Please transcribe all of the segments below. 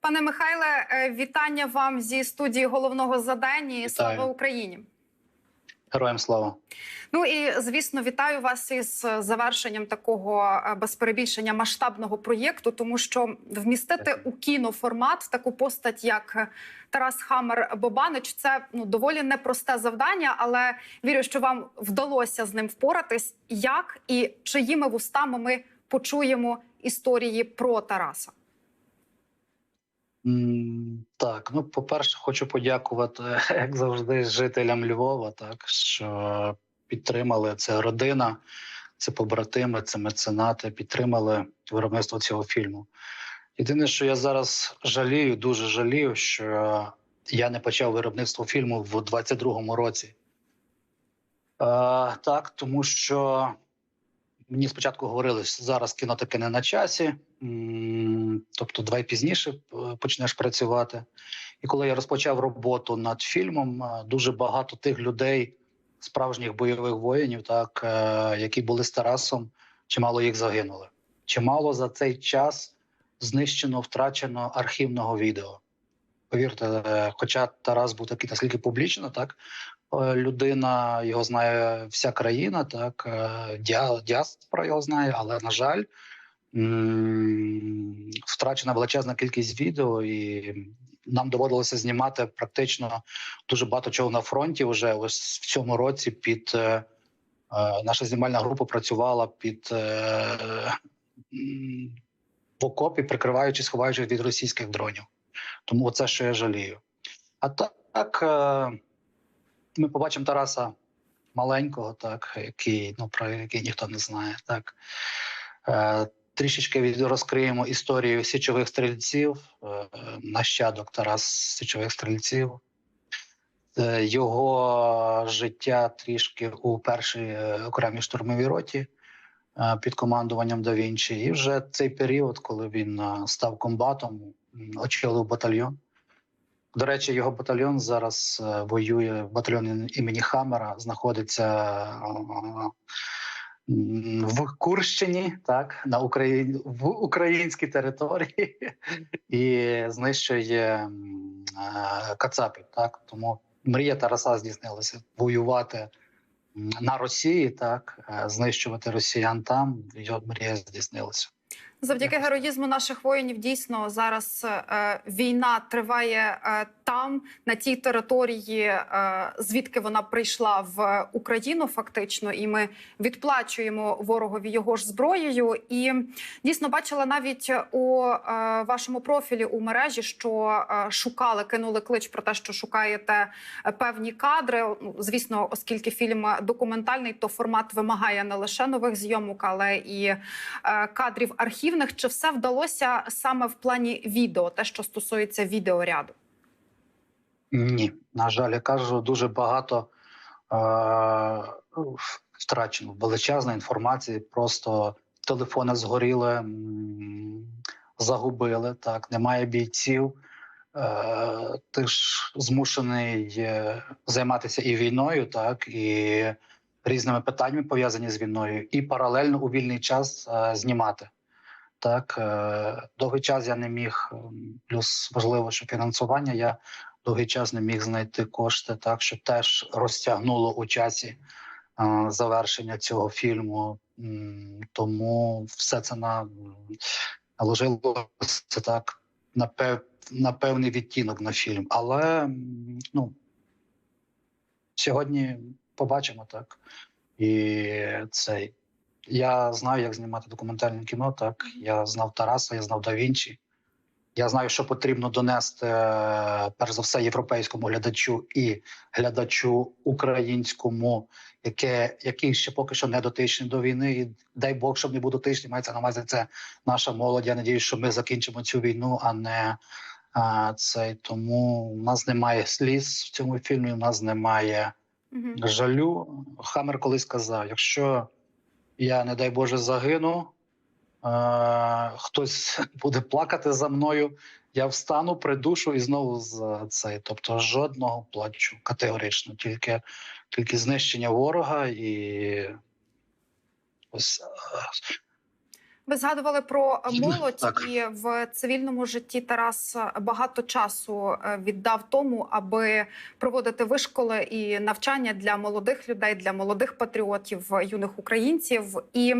Пане Михайле, е, вітання вам зі студії головного задання. і Слава Україні! Героям слава. Ну і звісно, вітаю вас із завершенням такого е, без перебільшення масштабного проєкту, тому що вмістити у кіноформат таку постать, як Тарас Хамер Бобанич, це ну доволі непросте завдання, але вірю, що вам вдалося з ним впоратись. Як і чиїми вустами ми почуємо історії про Тараса? Так, ну по-перше, хочу подякувати, як завжди, жителям Львова, так що підтримали це родина, це побратими, це меценати, підтримали виробництво цього фільму. Єдине, що я зараз жалію, дуже жалію, що я не почав виробництво фільму в 22-му році. Е, так, тому що Мені спочатку говорили, що зараз кіно таке не на часі, тобто давай пізніше е, почнеш працювати. І коли я розпочав роботу над фільмом, е, дуже багато тих людей, справжніх бойових воїнів, так е, які були з Тарасом, чимало їх загинули. Чимало за цей час знищено, втрачено архівного відео. Повірте, хоча Тарас був такий наскільки публічно, так людина його знає вся країна, так діаспора його знає, але на жаль, втрачена величезна кількість відео, і нам доводилося знімати практично дуже багато чого на фронті. Вже ось в цьому році під е, е, наша знімальна група працювала під е, в окопі, прикриваючись, ховаючись від російських дронів. Тому це, що я жалію. А так, е, ми побачимо Тараса маленького, так, який, ну, про який ніхто не знає. Так. Трішечки розкриємо історію січових стрільців, е, нащадок Тарас січових стрільців. Е, Його життя трішки у першій е, окремій штурмовій роті під командуванням Да Вінчі. І вже цей період, коли він став комбатом, очолив батальйон. До речі, його батальйон зараз воює. Батальйон імені Хамера знаходиться в Курщині, так на Україні в українській території і знищує е, Кацапів. Так тому мрія Тараса здійснилася воювати на Росії, так е, знищувати росіян там. Його мрія здійснилася. Завдяки героїзму наших воїнів дійсно зараз е, війна триває е, там, на тій території, е, звідки вона прийшла в Україну, фактично, і ми відплачуємо ворогові його ж зброєю. І дійсно бачила навіть у е, вашому профілі у мережі, що е, шукали, кинули клич про те, що шукаєте певні кадри. Ну, Звісно, оскільки фільм документальний, то формат вимагає не лише нових зйомок, але і е, кадрів архівних. Чи все вдалося саме в плані відео, те, що стосується відеоряду? Ні, на жаль, я кажу, дуже багато е- втрачено величезна інформації. Просто телефони згоріли, загубили. Так, немає бійців. Е- ти ж змушений е, займатися і війною, так і різними питаннями пов'язані з війною, і паралельно у вільний час е, знімати. Так, е, довгий час я не міг, ем, плюс важливо, що фінансування я довгий час не міг знайти кошти, так що теж розтягнуло у часі е, завершення цього фільму. Тому все це на наложилося так на пев, на певний відтінок на фільм. Але ну сьогодні побачимо так. І цей я знаю, як знімати документальне кіно. Так я знав Тараса, я знав Да Вінчі. Я знаю, що потрібно донести е, перш за все європейському глядачу і глядачу українському, яке який ще поки що не дотичний до війни. І дай Бог, щоб не був дотичний, мається на увазі це наша молодь. Я надіюсь, що ми закінчимо цю війну, а не а, цей. Тому в нас немає сліз в цьому фільмі. У нас немає Угу. жалю. Хамер колись сказав: якщо я, не дай Боже, загину, е- хтось буде плакати за мною, я встану, придушу і знову за цей. Тобто жодного плачу категорично, тільки, тільки знищення ворога і ось. Е, Ви згадували про молодь Так. і в цивільному житті Тарас багато часу е, віддав тому, аби проводити вишколи і навчання для молодих людей, для молодих патріотів, юних українців. І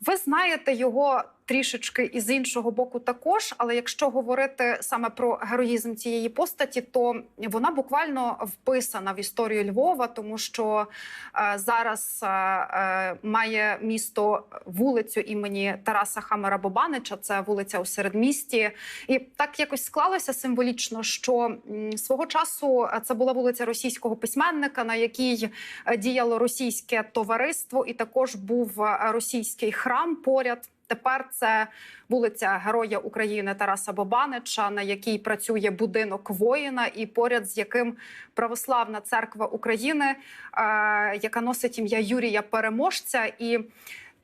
ви знаєте його трішечки із іншого боку також. Але якщо говорити саме про героїзм цієї постаті, то вона буквально вписана в історію Львова, тому що е, зараз е, е, має місто вулицю імені Тараса Хамера Бобанича. Це вулиця у середмісті, і так якось склалося символічно, що свого часу е, це була вулиця російського письменника, на якій е, діяло російське товариство, і також був російський храм поряд. Тепер це вулиця Героя України Тараса Бобанича, на якій працює будинок воїна, і поряд з яким православна церква України, е, яка носить ім'я Юрія Переможця, і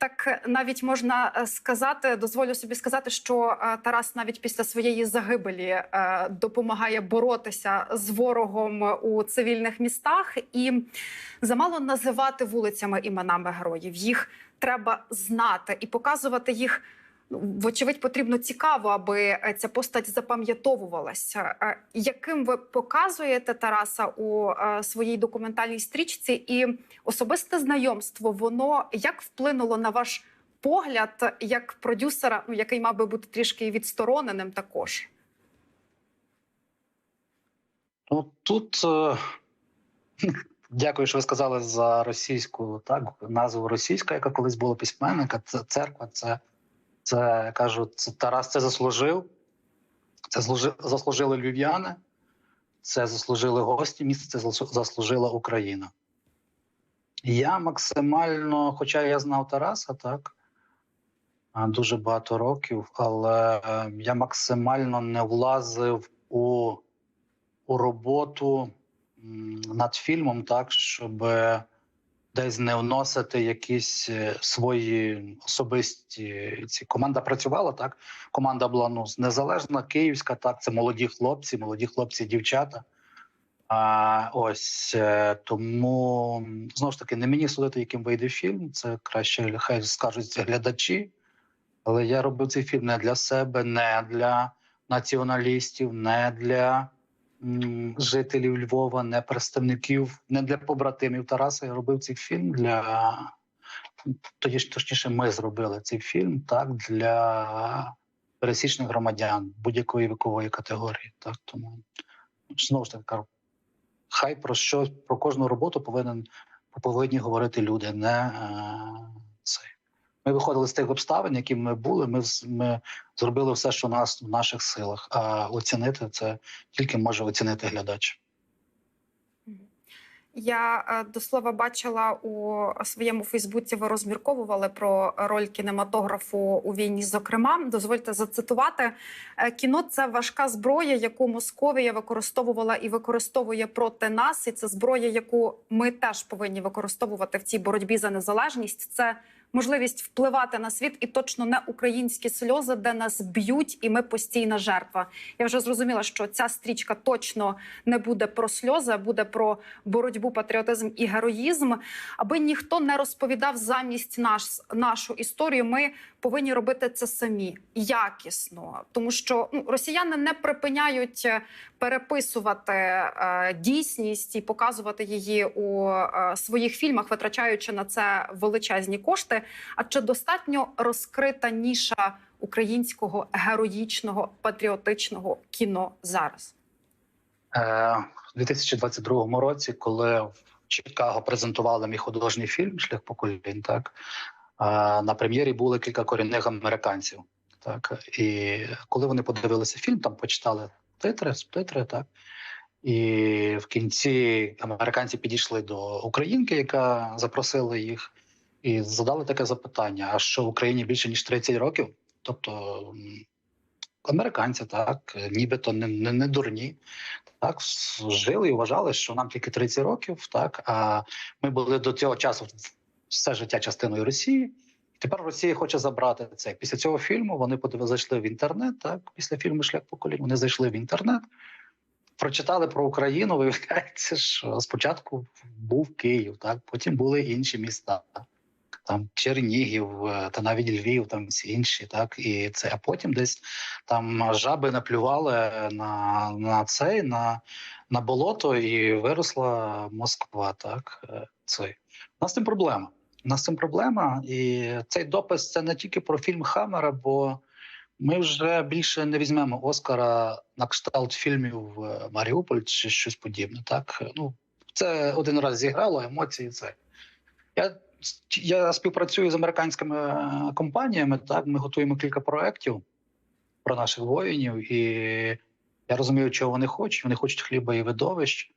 так навіть можна е, сказати, дозволю собі сказати, що е, Тарас навіть після своєї загибелі е, допомагає боротися з ворогом у цивільних містах, і замало називати вулицями іменами героїв. Їх треба знати і показувати їх. Ну, Вочевидь, потрібно цікаво, аби е, ця постать запам'ятовувалася. Е, Яким ви показуєте Тараса у е, своїй документальній стрічці, і особисте знайомство, воно як вплинуло на ваш погляд як продюсера, ну який мав би бути трішки відстороненим також? Ну тут е, дякую, що ви сказали за російську так назву російська, яка колись була письменника. Це церква, це, це кажу, це Тарас це заслужив. Це заслужили львів'яни, це заслужили гості міста, це заслужила Україна. Я максимально, хоча я знав Тараса, так дуже багато років, але е, я максимально не влазив у у роботу над фільмом, так щоб десь не вносити якісь е, свої особисті ці команда працювала так. Команда була ну незалежна, київська, так це молоді хлопці, молоді хлопці, дівчата. А ось е, тому знову ж таки не мені судити, яким вийде фільм. Це краще хай скажуть глядачі. Але я робив цей фільм не для себе, не для націоналістів, не для жителів Львова, не представників, не для побратимів Тараса. Я робив цей фільм для тоді точніше, ми зробили цей фільм так для пересічних громадян будь-якої вікової категорії. Так тому знову ж таки хай про що про кожну роботу повинен повинні говорити люди, не е, цей. Ми виходили з тих обставин, які ми були. Ми, ми зробили все, що у нас в наших силах. А оцінити це тільки може оцінити глядач. Я е, до слова бачила у своєму Фейсбуці. Ви розмірковували про роль кінематографу у війні. Зокрема, дозвольте зацитувати Е, кіно це важка зброя, яку Московія використовувала і використовує проти нас. І це зброя, яку ми теж повинні використовувати в цій боротьбі за незалежність. Це можливість впливати на світ і точно не українські сльози, де нас б'ють, і ми постійна жертва. Я вже зрозуміла, що ця стрічка точно не буде про сльози, а буде про боротьбу, патріотизм і героїзм. Аби ніхто не розповідав замість нас нашу історію. Ми повинні робити це самі якісно, тому що ну, росіяни не припиняють е, переписувати е, дійсність і показувати її у е, своїх фільмах, витрачаючи на це величезні кошти. А чи достатньо розкрита ніша українського героїчного патріотичного кіно зараз? Е, у 2022 році, коли в Чикаго презентували мій художній фільм Шлях поколінь, так е, на прем'єрі були кілька корінних американців. Так і коли вони подивилися фільм, там почитали титри, субтитри, так і в кінці американці підійшли до українки, яка запросила їх, і задали таке запитання: а що в Україні більше ніж 30 років? Тобто американці, так нібито не, не, не дурні, так жили і вважали, що нам тільки 30 років, так а ми були до цього часу все життя частиною Росії. Тепер Росія хоче забрати це. Після цього фільму вони подиви- зайшли в інтернет. Так, після фільму Шлях поколінь вони зайшли в інтернет, прочитали про Україну. Виявляється, що спочатку був Київ, так потім були інші міста. Там Чернігів е, та навіть Львів, там всі інші, так і це. А потім десь там жаби наплювали на, на цей, на, на болото, і виросла Москва. Так, е, цей. У нас з цим проблема. У нас цим проблема, і цей допис це не тільки про фільм Хаммера, бо ми вже більше не візьмемо Оскара на кшталт фільмів е, Маріуполь чи щось подібне. Так ну це один раз зіграло емоції. Це я, я співпрацюю з американськими е, компаніями. Так, ми готуємо кілька проєктів про наших воїнів, і я розумію, чого вони хочуть. Вони хочуть хліба і видовищ.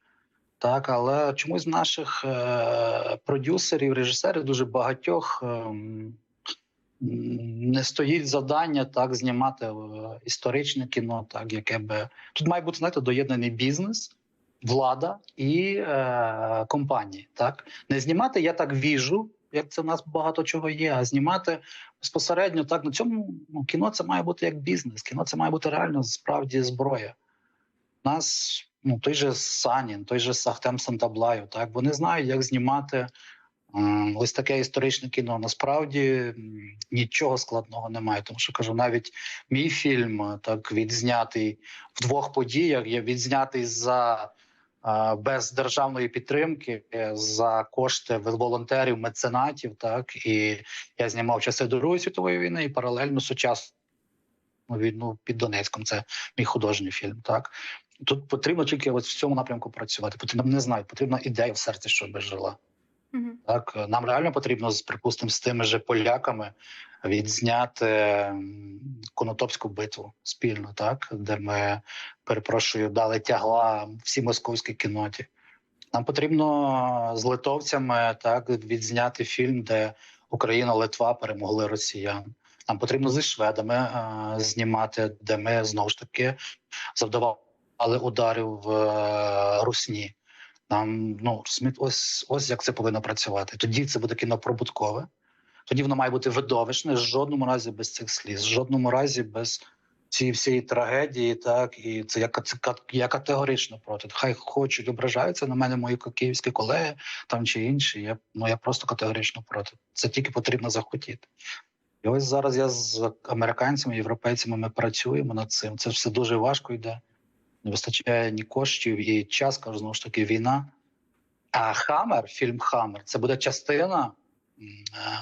Так, але чомусь з наших е, продюсерів, режисерів дуже багатьох ем, не стоїть завдання так знімати е, історичне кіно, так яке би тут має бути знаєте, доєднаний бізнес, влада і е, компанії. Так не знімати я так віжу, як це в нас багато чого є. А знімати безпосередньо так на цьому ну, кіно це має бути як бізнес. Кіно це має бути реально справді зброя. У Нас ну той же Санін, той же Сахтем Сантаблаю. Так вони знають, як знімати. Ось таке історичне кіно. Насправді нічого складного немає. Тому що кажу, навіть мій фільм е, так відзнятий в двох подіях. Є відзнятий за е, без державної підтримки е, за кошти волонтерів, меценатів. Так і я знімав часи Другої світової війни і паралельно сучасну війну під Донецьком. Це мій художній фільм. Так тут потрібно тільки ось в цьому напрямку працювати. Потрібно не знаю, потрібна ідея в серці, щоб жила. Так, нам реально потрібно з припустимо з тими же поляками відзняти Конотопську битву спільно, так де ми перепрошую дали тягла всій московській кіноті. Нам потрібно з литовцями так відзняти фільм, де Україна, Литва перемогли росіян. Нам потрібно зі шведами е, знімати, де ми знову ж таки завдавали ударів в е, Русні. Нам ну розумієте, ось ось як це повинно працювати. Тоді це буде кіно прибуткове. Тоді воно має бути видовищне, в жодному разі без цих сліз, в жодному разі без цієї всієї трагедії. Так і це я, я категорично проти. Хай хочуть ображаються на мене мої київські колеги там чи інші. Я ну я просто категорично проти. Це тільки потрібно захотіти. І ось зараз я з американцями, європейцями ми працюємо над цим. Це все дуже важко йде. Не вистачає ні коштів і час, кажу, знову ж таки, війна. А Хаммер, фільм Хаммер, це буде частина е,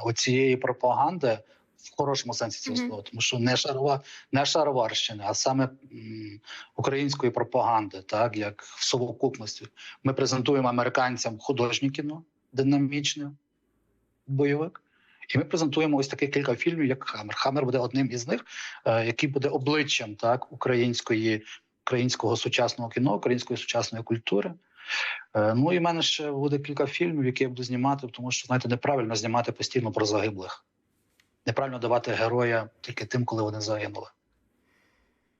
оцієї пропаганди в хорошому сенсі цього слова, тому що не шарова, не шароварщини, а саме м, української пропаганди, так як в совокупності. Ми презентуємо американцям художнє кіно, динамічне бойовик. І ми презентуємо ось таке кілька фільмів, як Хаммер. Хаммер буде одним із них, е, який буде обличчям так української українського сучасного кіно, української сучасної культури. Е, Ну і в мене ще буде кілька фільмів, які я буду знімати, тому що знаєте, неправильно знімати постійно про загиблих. Неправильно давати героя тільки тим, коли вони загинули.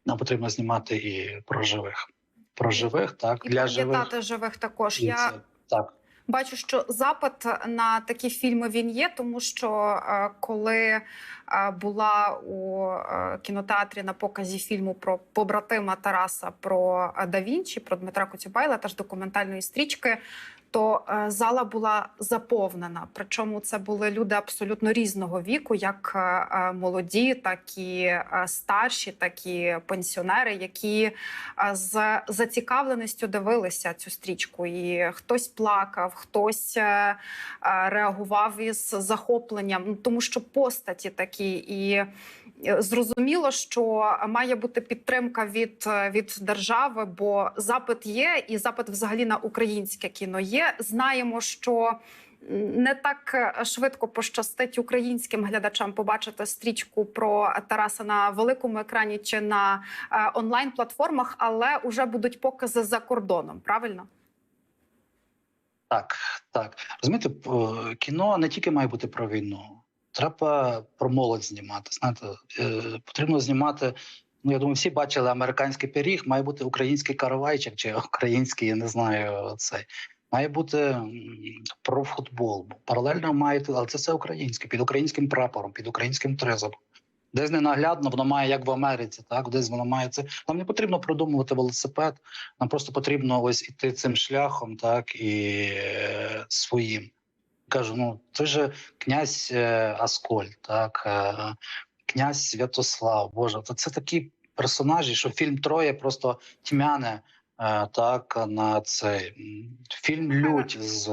Нам потрібно знімати і про живих. Про живих, так, І для живих. пам'ятати живих також. І Я так. Бачу, що запит на такі фільми він є, тому що е, коли е, була у е, кінотеатрі на показі фільму про побратима Тараса про Да Вінчі, про Дмитра Коцюбайла, теж документальної стрічки. То е, зала була заповнена. Причому це були люди абсолютно різного віку, як е, е, молоді, так і старші, так і пенсіонери, які з зацікавленістю дивилися цю стрічку. І хтось плакав, хтось реагував із захопленням, ну, тому що постаті такі і. Е, Зрозуміло, що має бути підтримка від, е, від держави, бо запит є, і запит взагалі на українське кіно є. Знаємо, що не так е, швидко пощастить українським глядачам побачити стрічку про Тараса на великому екрані чи на е, онлайн-платформах, але вже будуть покази за кордоном. Правильно? Так, так. Розумієте, кіно не тільки має бути про війну. Треба про молодь знімати. Знаєте, е, потрібно знімати. Ну, я думаю, всі бачили американський пиріг, має бути український каравайчик чи український, я не знаю, цей. Має бути про футбол. Паралельно має, але це все українське, під українським прапором, під українським трезором. Десь ненаглядно, воно має як в Америці, так десь воно має це. Нам не потрібно продумувати велосипед. Нам просто потрібно ось іти цим шляхом, так і е, своїм кажу: ну це ж князь е, Аскольд, так, е, князь Святослав. Боже, то це такі персонажі, що фільм Троє просто тьмяне е, так на цей фільм Лють з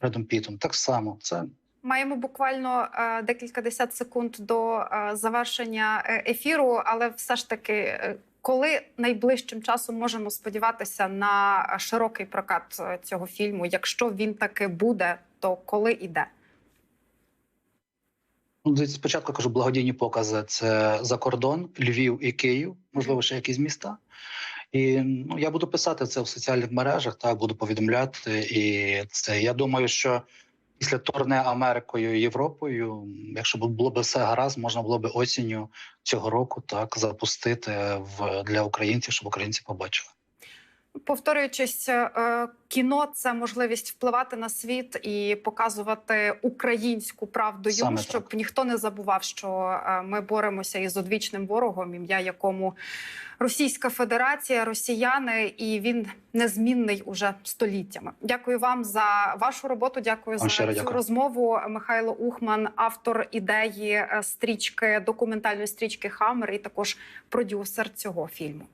Бредом Пітом. Так само. Це Маємо буквально е, декілька десят секунд до е, завершення е, ефіру, але все ж таки, коли найближчим часом можемо сподіватися на широкий прокат цього фільму? Якщо він таки буде, то коли іде? Ну, дивіться, спочатку кажу, благодійні покази це за кордон, Львів і Київ, можливо, ще якісь міста. І ну, я буду писати це в соціальних мережах, так буду повідомляти. І це я думаю, що після турне Америкою і Європою, якщо було б все гаразд, можна було б осінню цього року так запустити в для українців, щоб українці побачили. Повторюючись, е, кіно це можливість впливати на світ і показувати українську правду йому, Саме так. щоб ніхто не забував, що е, ми боремося із одвічним ворогом, ім'я якому Російська Федерація, росіяни, і він незмінний уже століттями. Дякую вам за вашу роботу. Дякую Вам за щиро цю дякую. розмову. Михайло Ухман, автор ідеї е, стрічки документальної стрічки Хаммер, і також продюсер цього фільму.